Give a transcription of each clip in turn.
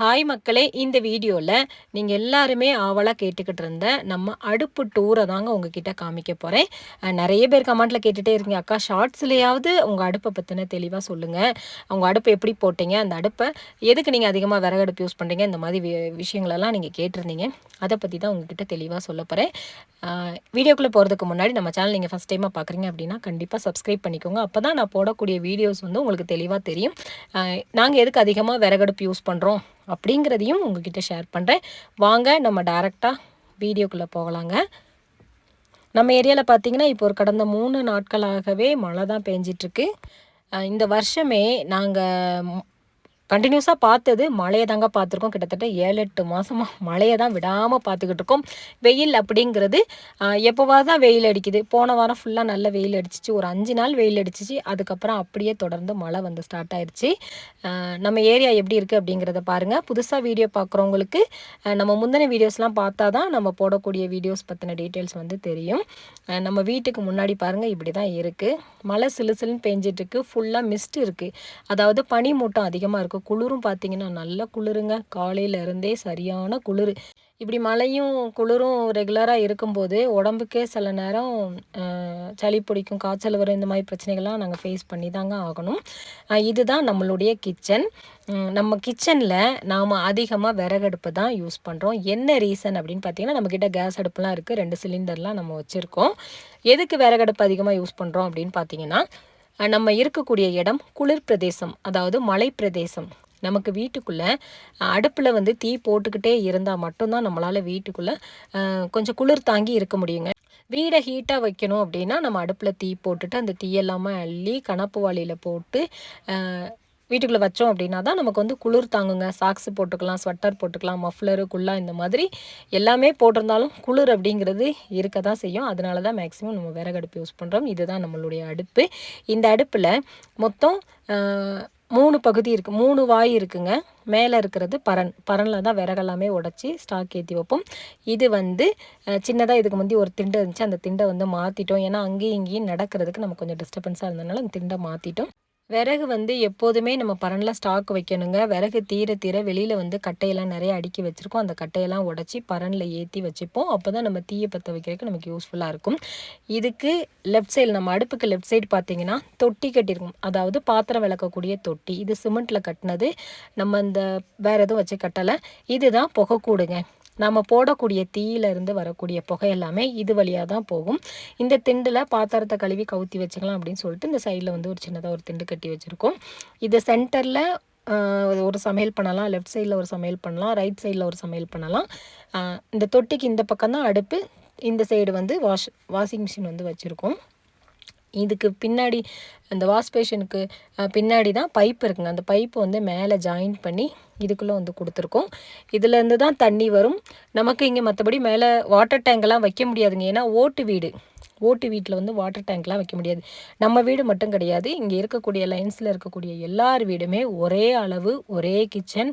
Hi மக்களே இந்த வீடியோவில் நீங்கள் எல்லாருமே ஆவலாக கேட்டுக்கிட்டு இருந்த நம்ம அடுப்பு டூரை தாங்க உங்ககிட்ட காமிக்க போகிறேன் நிறைய பேர் கமெண்ட்டில் கேட்டுகிட்டே இருக்கீங்க அக்கா. ஷார்ட்ஸ்லேயாவது உங்கள் அடுப்பை பற்றின தெளிவாக சொல்லுங்கள் உங்கள் அடுப்பை எப்படி போட்டீங்க? அந்த அடுப்பை எதுக்கு நீங்கள் அதிகமாக விறகடுப்பு யூஸ் பண்ணுறீங்க இந்த மாதிரி விஷயங்களெல்லாம் நீங்கள் கேட்டிருந்தீங்க. அதை பற்றி தான் உங்ககிட்ட தெளிவாக சொல்ல போகிறேன் வீடியோக்குள்ளே போகிறதுக்கு முன்னாடி நம்ம சேனல் நீங்கள் ஃபஸ்ட் டைமாக பார்க்குறீங்க அப்படின்னா கண்டிப்பாக சப்ஸ்கிரைப் பண்ணிக்கோங்க. அப்போ தான் நான் போடக்கூடிய வீடியோஸ் வந்து உங்களுக்கு தெளிவாக தெரியும். நாங்கள் எதுக்கு அதிகமாக விறகடுப்பு யூஸ் பண்ணுறோம் அப்படிங்கிறதையும் உங்ககிட்ட ஷேர் பண்ணுறேன் வாங்க நம்ம டேரெக்டாக வீடியோக்குள்ளே போகலாங்க. நம்ம ஏரியாவில் பார்த்தீங்கன்னா இப்போ ஒரு கடந்த மூணு நாட்களாகவே மழை தான் பெஞ்சிட்ருக்கு இந்த வருஷமே நாங்கள் கண்டினியூஸாக பார்த்தது. மழையை தாங்க பார்த்துருக்கோம். கிட்டத்தட்ட ஏழு எட்டு மாதமாக மழையை தான் விடாமல் பார்த்துக்கிட்டு இருக்கோம். வெயில் அப்படிங்கிறது எப்போவாக தான் வெயில் அடிக்குது. போன வாரம் ஃபுல்லாக நல்ல வெயில் அடிச்சிச்சு. ஒரு அஞ்சு நாள் வெயில் அடிச்சிச்சு. அதுக்கப்புறம் அப்படியே தொடர்ந்து மழை வந்து ஸ்டார்ட் ஆயிடுச்சு நம்ம ஏரியா எப்படி இருக்குது அப்படிங்கிறத பாருங்கள் புதுசாக வீடியோ பார்க்குறவங்களுக்கு நம்ம முந்தின வீடியோஸ்லாம் பார்த்தா தான் நம்ம போடக்கூடிய வீடியோஸ் பற்றின டீட்டெயில்ஸ் வந்து தெரியும். நம்ம வீட்டுக்கு முன்னாடி பாருங்கள் இப்படி தான் இருக்குது மழை சிலு சிலுன்னு பெஞ்சிட்ருக்கு ஃபுல்லாக மிஸ்ட் இருக்குது அதாவது பனி மூட்டம் அதிகமாக இருக்கும் இருக்குது குளிரும் பார்த்திங்கன்னா நல்ல குளிருங்க. காலையிலேருந்தே சரியான குளிர். இப்படி மழையும் குளிரும் ரெகுலராக இருக்கும்போது உடம்புக்கே சில நேரம் சளி பிடிக்கும் காய்ச்சல் வரும் இந்த மாதிரி பிரச்சனைகள்லாம் நாங்கள் ஃபேஸ் பண்ணி தாங்க ஆகணும் இதுதான் நம்மளுடைய கிச்சன் நம்ம கிச்சனில் நாம் அதிகமாக விறகடுப்பு தான் யூஸ் பண்ணுறோம் என்ன ரீசன் அப்படின்னு பார்த்தீங்கன்னா நம்மக்கிட்ட கேஸ் அடுப்புலாம் இருக்குது ரெண்டு சிலிண்டர்லாம் நம்ம வச்சுருக்கோம். எதுக்கு விறகடுப்பு அதிகமாக யூஸ் பண்ணுறோம் அப்படின்னு பார்த்தீங்கன்னா நம்ம இருக்கக்கூடிய இடம் குளிர் பிரதேசம் அதாவது மலை பிரதேசம். நமக்கு வீட்டுக்குள்ளே அடுப்பில் வந்து தீ போட்டுக்கிட்டே இருந்தால் மட்டும்தான் நம்மளால் வீட்டுக்குள்ளே கொஞ்சம் குளிர் தாங்கி இருக்க முடியுங்க. வீடை ஹீட்டாக வைக்கணும் அப்படின்னா நம்ம அடுப்பில் தீ போட்டுட்டு அந்த தீயெல்லாமல் அள்ளி கணப்பு வாளியில் போட்டு வீட்டுக்குள்ளே வச்சோம் அப்படின்னா தான் நமக்கு வந்து குளிர் தாங்குங்க. சாக்ஸ் போட்டுக்கலாம் ஸ்வெட்டர் போட்டுக்கலாம் மஃப்லரு குல்லா இந்த மாதிரி எல்லாமே போட்டிருந்தாலும் குளிர் அப்படிங்கிறது இருக்க தான் செய்யும். அதனால தான் மேக்ஸிமம் நம்ம விறகடுப்பு யூஸ் பண்ணுறோம் இதுதான் நம்மளுடைய அடுப்பு. இந்த அடுப்பில் மொத்தம் மூணு பகுதி இருக்குது மூணு வாய் இருக்குங்க. மேலே இருக்கிறது பரன். பரனில் தான் விறகெல்லாமே உடச்சி ஸ்டாக் ஏற்றி வைப்போம். இது வந்து சின்னதாக இதுக்கு முந்தி ஒரு திண்டை இருந்துச்சு. அந்த திண்டை வந்து மாற்றிட்டோம் ஏன்னா அங்கேயும் இங்கேயும் நடக்கிறதுக்கு நம்ம கொஞ்சம் டிஸ்டர்பன்ஸாக இருந்ததுனால அந்த திண்டை மாற்றிட்டோம் விறகு வந்து எப்போதுமே நம்ம பரனில் ஸ்டாக் வைக்கணுங்க. விறகு தீர தீர வெளியில் வந்து கட்டையெல்லாம் நிறைய அடுக்கி வச்சுருக்கோம். அந்த கட்டையெல்லாம் உடச்சி பரனில் ஏற்றி வச்சுப்போம். அப்போ தான் நம்ம தீயை பற்ற வைக்கிறதுக்கு நமக்கு யூஸ்ஃபுல்லாக இருக்கும். இதுக்கு லெஃப்ட் சைடு நம்ம அடுப்புக்கு லெஃப்ட் சைடு பார்த்தீங்கன்னா தொட்டி கட்டியிருக்கும். அதாவது பாத்திரம் விளக்கக்கூடிய தொட்டி. இது சிமெண்ட்டில் கட்டினது. நம்ம இந்த வேறு எதுவும் வச்சு கட்டலை. இதுதான் புகைக்கூடுங்க நம்ம போடக்கூடிய தீயிலிருந்து வரக்கூடிய புகை எல்லாமே இது வழியாக தான் போகும். இந்த திண்டில் பாத்திரத்தை கழுவி கவுத்தி வச்சுக்கலாம் அப்படின்னு சொல்லிட்டு இந்த சைடில் வந்து ஒரு சின்னதாக ஒரு திண்டு கட்டி வச்சுருக்கோம். இது சென்டரில் ஒரு சமையல் பண்ணலாம். லெஃப்ட் சைடில் ஒரு சமையல் பண்ணலாம். ரைட் சைடில் ஒரு சமையல் பண்ணலாம். இந்த தொட்டிக்கு இந்த பக்கம் தான் அடுப்பு. இந்த சைடு வந்து வாஷ் வாஷிங் மிஷின் வந்து வச்சுருக்கோம். இதுக்கு பின்னாடி அந்த வாஷ் பேஷனுக்கு பின்னாடி தான் பைப் இருக்குங்க. அந்த பைப்பு வந்து மேலே ஜாயின் பண்ணி இதுக்குள்ளே வந்து கொடுத்துருக்கோம். இதுலேருந்து தான் தண்ணி வரும். நமக்கு இங்கே மற்றபடி மேலே வாட்டர் டேங்கெல்லாம் வைக்க முடியாதுங்க. ஏன்னா ஓட்டு வீடு. ஓட்டு வீட்டில் வந்து வாட்டர் டேங்க்லாம் வைக்க முடியாது. நம்ம வீடு மட்டும் கிடையாது. இங்கே இருக்கக்கூடிய லைன்ஸில் இருக்கக்கூடிய எல்லார் வீடுமே ஒரே அளவு ஒரே கிச்சன்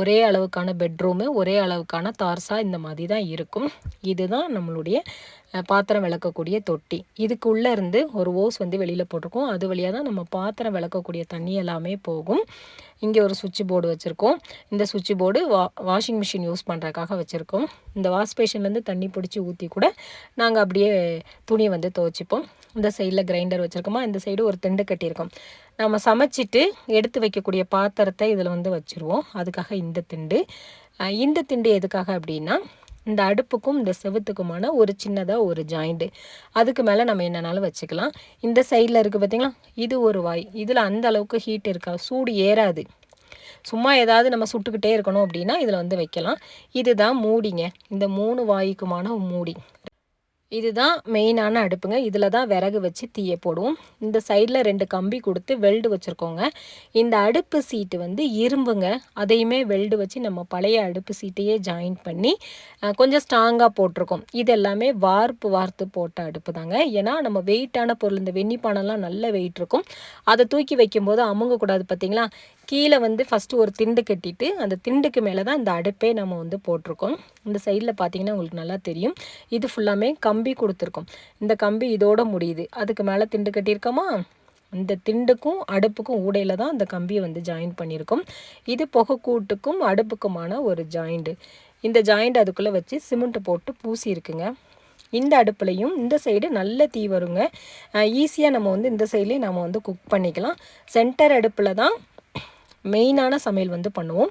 ஒரே அளவுக்கான பெட்ரூமு ஒரே அளவுக்கான தார்சா இந்த மாதிரி தான் இருக்கும். இதுதான் நம்மளுடைய பாத்திரம் விளக்கக்கூடிய தொட்டி. இதுக்குள்ளே இருந்து ஒரு ஓஸ் வந்து வெளியில் போட்டிருக்கோம். அது வழியாக தான் நம்ம பாத்திரம் விளக்கக்கூடிய தண்ணி எல்லாமே போகும். இங்கே ஒரு சுவிட்ச் போர்டு வச்சுருக்கோம். இந்த சுவிட்ச் போர்டு வா வாஷிங் மிஷின் யூஸ் பண்ணுறதுக்காக வச்சுருக்கோம். இந்த வாஷ் பேஷன்லேருந்து தண்ணி பிடிச்சி ஊற்றி கூட நாங்கள் அப்படியே துணியை வந்து துவச்சிப்போம். இந்த சைடில் கிரைண்டர் வச்சுருக்கோமா? இந்த சைடு ஒரு திண்டு கட்டியிருக்கோம். நம்ம சமைச்சிட்டு எடுத்து வைக்கக்கூடிய பாத்திரத்தை இதில் வந்து வச்சுருவோம். அதுக்காக இந்த திண்டு. இந்த திண்டு எதுக்காக அப்படின்னா இந்த அடுப்புக்கும் இந்த செவத்துக்குமான ஒரு சின்னதாக ஒரு ஜாயிண்ட்டு அதுக்கு மேலே நம்ம என்னனாலும் வச்சுக்கலாம். இந்த சைடில் இருக்குது பார்த்திங்களா இது ஒரு வாய். இதில் அந்த அளவுக்கு ஹீட் இருக்கா? சூடு ஏறாது. சும்மா ஏதாவது நம்ம சுட்டுக்கிட்டே இருக்கணும் அப்படின்னா இதில் வந்து வைக்கலாம். இதுதான் மூடிங்க. இந்த மூணு வாய்க்குமான மூடி. இதுதான் மெயினான அடுப்புங்க. இதில் தான் விறகு வச்சு தீயை போடுவோம். இந்த சைடில் ரெண்டு கம்பி கொடுத்து வெல்டு வச்சுருக்கோங்க. இந்த அடுப்பு சீட்டு வந்து இரும்புங்க. அதையுமே வெல்டு வச்சு நம்ம பழைய அடுப்பு சீட்டையே ஜாயின் பண்ணி கொஞ்சம் ஸ்ட்ராங்காக போட்டிருக்கோம். இது எல்லாமே வார்ப்பு வார்த்து போட்ட அடுப்பு தாங்க ஏன்னா நம்ம வெயிட்டான பொருள் இந்த வெண்ணிப்பானெல்லாம் நல்ல வெயிட் இருக்கும். அதை தூக்கி வைக்கும்போது அமுங்கக்கூடாது பார்த்தீங்களா கீழே வந்து ஃபஸ்ட்டு ஒரு திண்டு கட்டிட்டு அந்த திண்டுக்கு மேலே தான் இந்த அடுப்பே நம்ம வந்து போட்டிருக்கோம். இந்த சைடில் பார்த்தீங்கன்னா உங்களுக்கு நல்லா தெரியும். இது ஃபுல்லாமே கம்பி கொடுத்துருக்கோம். இந்த கம்பி இதோட முடியுது. அதுக்கு மேலே திண்டு கட்டியிருக்கோமா? இந்த திண்டுக்கும் அடுப்புக்கும் ஊடையில் தான் அந்த கம்பியை வந்து ஜாயின் பண்ணியிருக்கோம். இது புகைக்கூட்டுக்கும் அடுப்புக்குமான ஒரு ஜாயிண்ட்டு இந்த ஜாயிண்ட் அதுக்குள்ளே வச்சு சிமெண்ட்டு போட்டு பூசி இருக்குங்க. இந்த அடுப்புலையும் இந்த சைடு நல்ல தீ வருங்க. ஈஸியாக நம்ம வந்து இந்த சைட்லேயும் நம்ம வந்து குக் பண்ணிக்கலாம். சென்டர் அடுப்பில் தான் மெயினான சமையல் வந்து பண்ணுவோம்.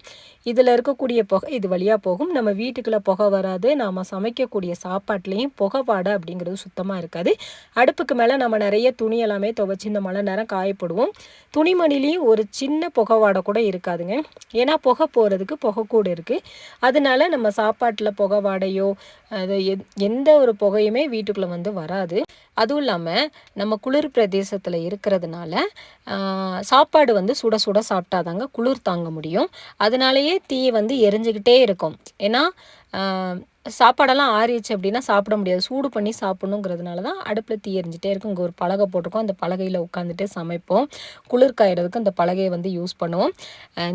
இதில் இருக்கக்கூடிய புகை இது வழியாக போகும். நம்ம வீட்டுக்குள்ளே புகை வராது. நாம் சமைக்கக்கூடிய சாப்பாட்லேயும் புகைப்பாடு அப்படிங்கிறது சுத்தமாக இருக்காது. அடுப்புக்கு மேலே நம்ம நிறைய துணி எல்லாமே துவைச்சி இந்த மழை நேரம் காயப்படுவோம். துணிமணிலையும் ஒரு சின்ன புகைவாடை கூட இருக்காதுங்க. ஏன்னா புகை போகிறதுக்கு புகை கூட இருக்குது அதனால நம்ம சாப்பாட்டில் புகை வாடையோ அது எந்த ஒரு புகையுமே வீட்டுக்குள்ளே வந்து வராது. அதுவும் இல்லாமல் நம்ம குளிர் பிரதேசத்தில் இருக்கிறதுனால சாப்பாடு வந்து சுட சுட சாப்பிட்டாதாங்க குளிர் தாங்க முடியும். அதனாலேயே தீ வந்து எரிஞ்சுக்கிட்டே இருக்கும். ஏன்னா சாப்பாடெல்லாம் ஆறிடுச்சு அப்படின்னா சாப்பிட முடியாது. சூடு பண்ணி சாப்பிட்ணுங்கிறதுனால தான் அடுப்பில் தீ எரிஞ்சிட்டே இருக்கும். இங்கே ஒரு பலகை போட்டிருக்கோம். அந்த பலகையில் உட்காந்துட்டு சமைப்போம். குளிர் காயறதுக்கு அந்த பலகையை வந்து யூஸ் பண்ணுவோம்.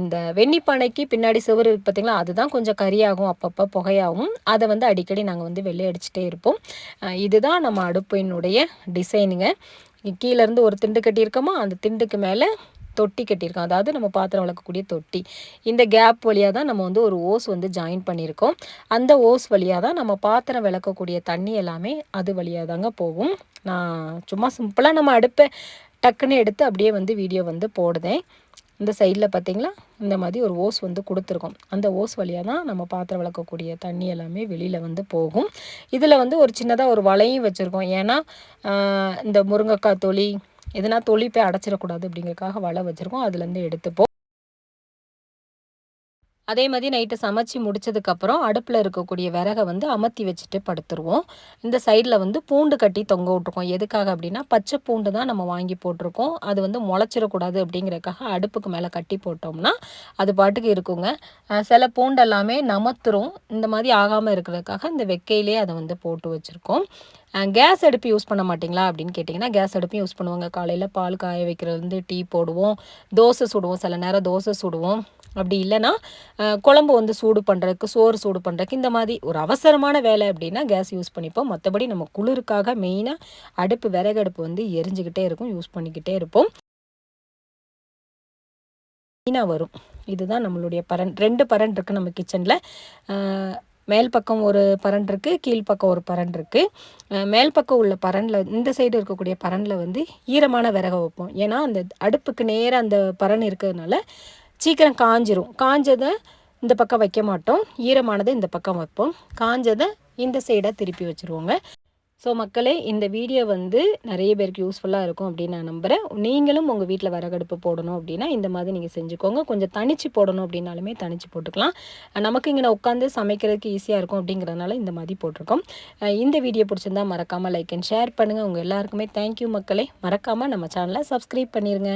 இந்த வெண்ணிப்பானைக்கு பின்னாடி சுவர் இருக்குது பார்த்திங்களா அதுதான் கொஞ்சம் கரியாகும் அப்பப்போ புகையாகும். அதை வந்து அடிக்கடி நாங்கள் வந்து வெள்ளை அடிச்சுட்டே இருப்போம். இதுதான் நம்ம அடுப்பினுடைய டிசைனுங்க கீழேருந்து ஒரு திண்டு கட்டியிருக்கோமா அந்த திண்டுக்கு மேலே தொட்டி கட்டியிருக்கோம். அதாவது நம்ம பாத்திரம் வளர்க்கக்கூடிய தொட்டி. இந்த கேப் வழியாக தான் நம்ம வந்து ஒரு ஓஸ் வந்து ஜாயின் பண்ணியிருக்கோம். அந்த ஓஸ் வழியாக தான் நம்ம பாத்திரம் விளக்கக்கூடிய தண்ணி எல்லாமே அது வழியாக தாங்க போகும். நான் சும்மா சிம்பிளாக நம்ம அடுப்பை டக்குன்னு எடுத்து அப்படியே வந்து வீடியோ வந்து போடுதேன். இந்த சைடில் பார்த்திங்களா இந்த மாதிரி ஒரு ஓஸ் வந்து கொடுத்துருக்கோம். அந்த ஓஸ் வழியாக தான் நம்ம பாத்திரம் விளக்கக்கூடிய தண்ணி எல்லாமே வெளியில் வந்து போகும். இதில் வந்து ஒரு சின்னதாக ஒரு வலையும் வச்சுருக்கோம். ஏன்னா இந்த முருங்கைக்காய் தொழி எதுனா தொழிப்பே அடைச்சிடக்கூடாது அப்படிங்கிறதுக்காக வலை வச்சுருக்கோம். அதுலேருந்து எடுத்துப்போம். அதே மாதிரி நைட்டு சமைச்சு முடிச்சதுக்கப்புறம் அடுப்பில் இருக்கக்கூடிய விறகை வந்து அமர்த்தி வச்சுட்டு படுத்துருவோம். இந்த சைடில் வந்து பூண்டு கட்டி தொங்க விட்ருக்கோம் எதுக்காக அப்படின்னா பச்சை பூண்டு தான் நம்ம வாங்கி போட்டிருக்கோம். அது வந்து முளைச்சிடக்கூடாது அப்படிங்கிறக்காக அடுப்புக்கு மேலே கட்டி போட்டோம்னா அது பாட்டுக்கு இருக்குங்க. சில பூண்டு எல்லாமே நமத்துரும். இந்த மாதிரி ஆகாமல் இருக்கிறதுக்காக இந்த வெக்கையிலே அதை வந்து போட்டு வச்சுருக்கோம். கேஸ் அடுப்பு யூஸ் பண்ண மாட்டிங்களா அப்படின்னு கேட்டிங்கன்னா கேஸ் அடுப்பையும் யூஸ் பண்ணுவாங்க. காலையில் பால் காய வைக்கிறதுலேருந்து டீ போடுவோம். தோசை சுடுவோம். சில நேரம் தோசை சுடுவோம். அப்படி இல்லைன்னா குழம்பு வந்து சூடு பண்ணுறதுக்கு சோறு சூடு பண்ணுறதுக்கு இந்த மாதிரி ஒரு அவசரமான வேலை அப்படின்னா கேஸ் யூஸ் பண்ணிப்போம். மற்றபடி நம்ம குளிருக்காக மெயினாக அடுப்பு விறகு அடுப்பு வந்து எரிஞ்சுக்கிட்டே இருக்கும் யூஸ் பண்ணிக்கிட்டே இருப்போம். மெயினாக வரும். இதுதான் நம்மளுடைய பரன் ரெண்டு பரன் இருக்குது நம்ம கிச்சனில் மேல் பக்கம் ஒரு பரன் இருக்குது கீழ்ப்பக்கம் ஒரு பரன் இருக்குது மேல் பக்கம் உள்ள பரனில் இந்த சைடு இருக்கக்கூடிய பரனில் வந்து ஈரமான விறக வைப்போம். ஏன்னா அந்த அடுப்புக்கு நேராக அந்த பரன் இருக்கிறதுனால சீக்கிரம் காஞ்சிரும். காஞ்சதை இந்த பக்கம் வைக்க மாட்டோம். ஈரமானதை இந்த பக்கம் வைப்போம். காஞ்சதை இந்த சைடாக திருப்பி வச்சுருவோங்க. ஸோ மக்களே இந்த வீடியோ வந்து நிறைய பேருக்கு யூஸ்ஃபுல்லாக இருக்கும் அப்படின்னு நான் நம்புகிறேன் நீங்களும் உங்கள் வீட்டில் விறகடுப்பு போடணும் அப்படின்னா இந்த மாதிரி நீங்கள் செஞ்சுக்கோங்க. கொஞ்சம் தனிச்சு போடணும் அப்படின்னாலுமே தனிச்சு போட்டுக்கலாம். நமக்கு இங்கே உட்காந்து சமைக்கிறதுக்கு ஈஸியாக இருக்கும் அப்படிங்கிறதுனால இந்த மாதிரி போட்டிருக்கோம். இந்த வீடியோ பிடிச்சிருந்தா மறக்காமல் லைக் அண்ட் ஷேர் பண்ணுங்கள் உங்கள் எல்லாருக்குமே தேங்க்யூ மக்களே. மறக்காமல் நம்ம சேனலை சப்ஸ்கிரைப் பண்ணிடுங்க